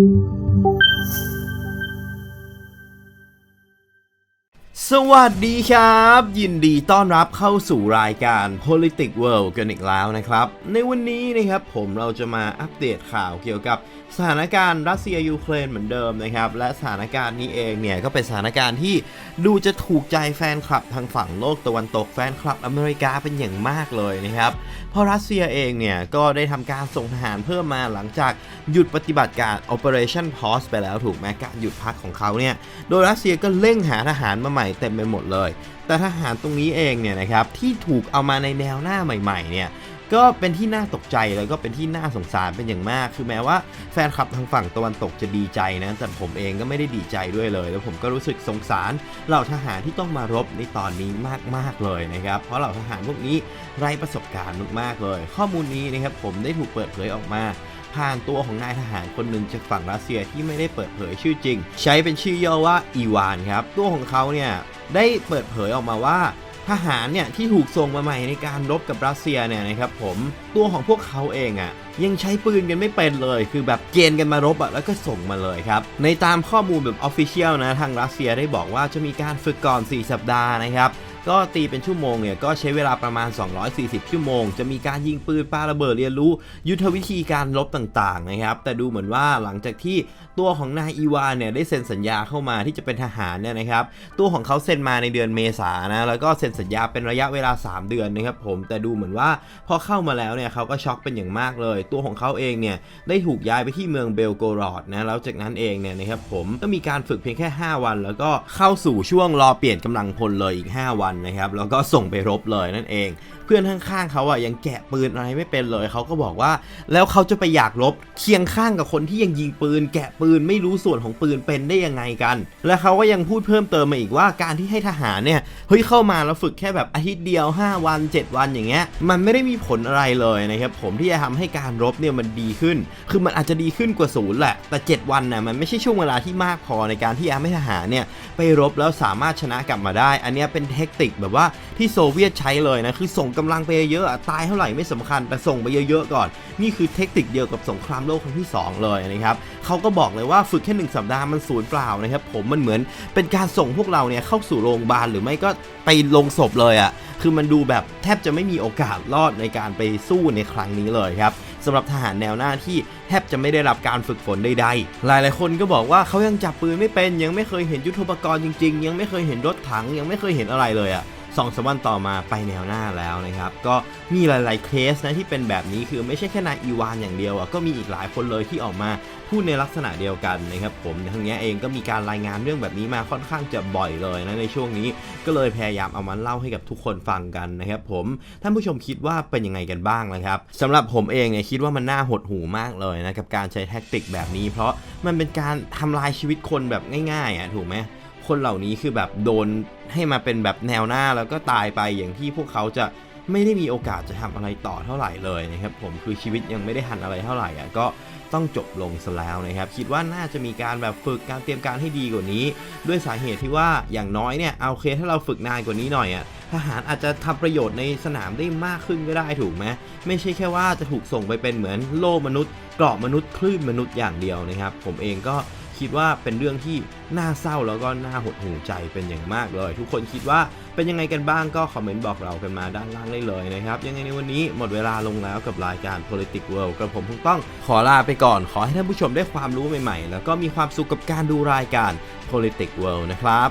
thank you สวัสดีครับ ยินดีต้อนรับเข้าสู่รายการ Politic World กันอีกแล้วนะครับ ในวันนี้นะครับผมเราจะมาอัปเดตข่าวเกี่ยวกับสถานการณ์รัสเซียยูเครนเหมือนเดิมนะครับ และสถานการณ์นี้เองเนี่ยก็เป็นสถานการณ์ที่ดูจะถูกใจแฟนคลับทางฝั่งโลกตะวันตกแฟนคลับอเมริกาเป็นอย่างมากเลยนะครับ เพราะรัสเซียเองเนี่ยก็ได้ทำการส่งทหารเพิ่มมาหลังจากหยุดปฏิบัติการ Operation Pause ไปแล้วถูกไหมการหยุดพักของเขาเนี่ยโดยรัสเซียก็เร่งหาทหารมาใหม่เต็มไปหมดเลย แต่ทหารตรงนี้เองเนี่ยนะครับที่ถูกเอามาในแนวหน้าใหม่ๆเนี่ยก็เป็นที่น่าตกใจแล้วก็เป็นที่น่าสงสารเป็นอย่างมาก คือแม้ว่าแฟนคลับทางฝั่งตะวันตกจะดีใจนะ แต่ผมเองก็ไม่ได้ดีใจด้วยเลย แล้วผมก็รู้สึกสงสารเหล่าทหารที่ต้องมารบในตอนนี้มากๆเลยนะครับ เพราะเหล่าทหารพวกนี้ไร้ประสบการณ์มากๆเลย ข้อมูลนี้นะครับผมได้ถูกเปิดเผยออกมา ผ่านตัวของนายทหารคนหนึ่งจากฝั่งรัสเซียที่ไม่ได้เปิดเผยชื่อจริง ใช้เป็นชื่อย่อว่าอีวานครับ ตัวของเขาเนี่ยได้เปิดเผยออกมาว่าทหารเนี่ยที่ถูกส่งมาใหม่ในการรบกับรัสเซียเนี่ยนะครับผมตัวของพวกเขาเองอะ่ะยังใช้ปืนกันไม่เป็นเลย คือแบบเกณฑ์กันมารบอะ่ะแล้วก็ส่งมาเลยครับ ในตามข้อมูลแบบออฟฟิเชียลนะทางรัสเซียได้บอกว่าจะมีการฝึกก่อน 4 สัปดาห์นะครับ ก็ตีเป็นชั่วโมงเนี่ยก็ใช้เวลาประมาณ 240 ชั่วโมง จะมีการยิงปืนปาระเบิดเรียนรู้ ยุทธวิธีการลบต่างๆนะครับ แต่ดูเหมือนว่าหลังจากที่ตัวของนายอีวานเนี่ยได้เซ็นสัญญาเข้ามาที่จะเป็นทหารเนี่ยนะครับ ตัวของเขาเซ็นมาในเดือนเมษานะแล้วก็เซ็นสัญญาเป็นระยะเวลา 3 เดือนนะครับผมแต่ดูเหมือนว่าพอเข้ามาแล้วเนี่ยเขาก็ช็อกเป็นอย่างมากเลย ตัวของเขาเองเนี่ยได้ถูกย้ายไปที่เมืองเบลโกรอดนะแล้วจากนั้นเองเนี่ยนะครับผมก็มีการฝึกเพียงแค่ 5 วัน แล้วก็เข้าสู่ช่วงรอเปลี่ยนกำลังพลเลยอีก 5วันนะครับแล้วก็ส่งไปรบเลยนั่นเอง เพื่อนข้างๆเขาอะยังแกะปืนอะไรไม่เป็นเลยเขาก็บอกว่าแล้วเขาจะไปอยากรบเคียงข้างกับคนที่ยังยิงปืน แกะปืนไม่รู้ส่วนของปืนเป็นได้ยังไงกัน และเขาก็ยังพูดเพิ่มเติมมาอีกว่าการที่ให้ทหารเนี่ยเฮ้ยเข้ามาแล้วฝึกแค่แบบอาทิตย์เดียว 5 วัน 7 วันอย่างเงี้ยมันไม่ได้มีผลอะไรเลยนะครับผมที่จะทำให้การรบเนี่ยมันดีขึ้น คือมันอาจจะดีขึ้นกว่าศูนย์แหละแต่ 7 วันน่ะมันไม่ใช่ช่วงเวลาที่มากพอในการที่จะทำให้ทหารเนี่ยไปรบแล้วสามารถชนะกลับมาได้ อันนี้เป็นเทคนิคแบบว่าที่โซเวียตใช้เลยนะคือส่งกำลังไปเยอะๆตายเท่าไหร่ไม่สำคัญแต่ส่งไปเยอะๆก่อน นี่คือเทคนิคเดียวกับสงครามโลกครั้งที่ 2 เลยนะครับเขาก็บอกเลยว่าฝึกแค่หนึ่งสัปดาห์มันศูนย์เปล่านะครับผมมันเหมือนเป็นการส่งพวกเราเนี่ยเข้าสู่โรงพยาบาลหรือไม่ก็ไปลงศพเลยอะ่ะคือมันดูแบบแทบจะไม่มีโอกาสรอดในการไปสู้ในครั้งนี้เลยครับ สำหรับทหารแนวหน้าที่แทบจะไม่ได้รับการฝึกฝนใดๆ หลายๆคนก็บอกว่าเขายังจับปืนไม่เป็น ยังไม่เคยเห็นยุทโธปกรณ์จริง ๆ ยังไม่เคยเห็นรถถังยังไม่เคยเห็นอะไรเลยอะ่ะ สองสวันต่อมาไปแนวหน้าแล้วนะครับ ก็มีหลาย ๆ เคสนะที่เป็นแบบนี้คือไม่ใช่แค่นายอีวานอย่างเดียวอะก็มีอีกหลายคนเลยที่ออกมาพูดในลักษณะเดียวกันนะครับผมทางนี้เองก็มีการรายงานเรื่องแบบนี้มาค่อนข้างจะบ่อยเลยนะในช่วงนี้ก็เลยพยายามเอามาเล่าให้กับทุกคนฟังกันนะครับผมท่านผู้ชมคิดว่าเป็นยังไงกันบ้างนะครับสำหรับผมเองเนี่ยคิดว่ามันน่าหดหูมากเลยนะกับการใช้แท็กติกแบบนี้ เพราะมันเป็นการทำลายชีวิตคนแบบง่ายๆอะถูกไหม คนเหล่านี้คือแบบโดนให้มาเป็นแบบแนวหน้าแล้วก็ตายไปอย่างที่พวกเขาจะไม่ได้มีโอกาสจะทำอะไรต่อเท่าไหร่เลยนะครับผมคือชีวิตยังไม่ได้ทันอะไรเท่าไหร่อะก็ต้องจบลงซะแล้วนะครับ คิดว่าน่าจะมีการแบบฝึกการเตรียมการให้ดีกว่านี้ ด้วยสาเหตุที่ว่าอย่างน้อยเนี่ยเอาโอเคถ้าเราฝึกนานกว่านี้หน่อยอะทหารอาจจะทำประโยชน์ในสนามได้มากขึ้นก็ได้ถูกไหมไม่ใช่แค่ว่าจะถูกส่งไปเป็นเหมือนโล่มนุษย์เกราะมนุษย์คลื่นมนุษย์อย่างเดียวนะครับ ผมเองก็ คิดว่าเป็นเรื่องที่น่าเศร้าแล้วก็น่าหดหูใจเป็นอย่างมากเลย ทุกคนคิดว่าเป็นยังไงกันบ้างก็คอมเมนต์บอกเรากันมาด้านล่างได้เลยนะครับ ยังไงในวันนี้หมดเวลาลงแล้วกับรายการ Politics World กับผมคงต้องขอลาไปก่อน ขอให้ท่านผู้ชมได้ความรู้ใหม่ๆ แล้วก็มีความสุขกับการดูรายการ Politics World นะครับ